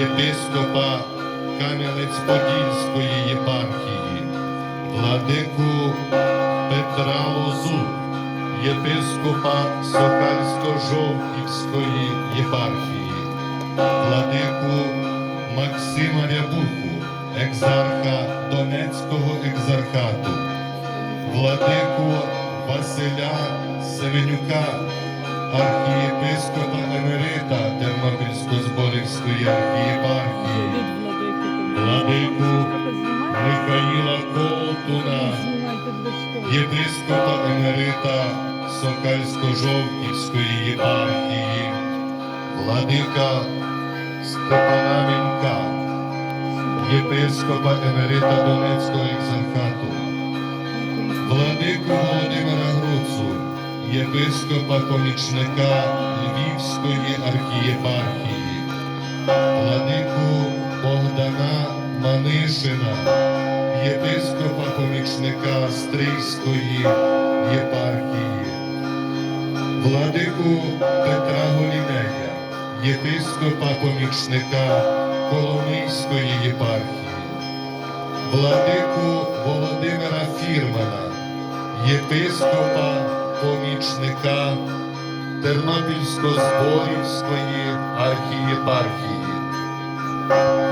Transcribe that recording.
єпископа Кам'янець-Подільської єпархії, владику Петра Лозу, єпископа Сокальсько-Жовківської єпархії, владику Максима Рябуху, екзарха Донецького екзархату, владику Василя Семенюка, архієпископа Тернопільсько-Зборівської архієпархії, владику Михаїла Колтуна, єпископа Емерита Сокальсько-Жовківської єпархії, владика Степана Мінка, єпископа Емерита Донецького екзархату, владику Володимира Груцу, єпископа помічника Львівської архієпархії, владику Богдана Манишина, єпископа помічника Стрийської єпархії, владику Петра Голінея, єпископа помічника Коломийської єпархії, владику Володимира Фірмана, єпископа помічника Тернопільсько-Зборівської архієпархії, Bye.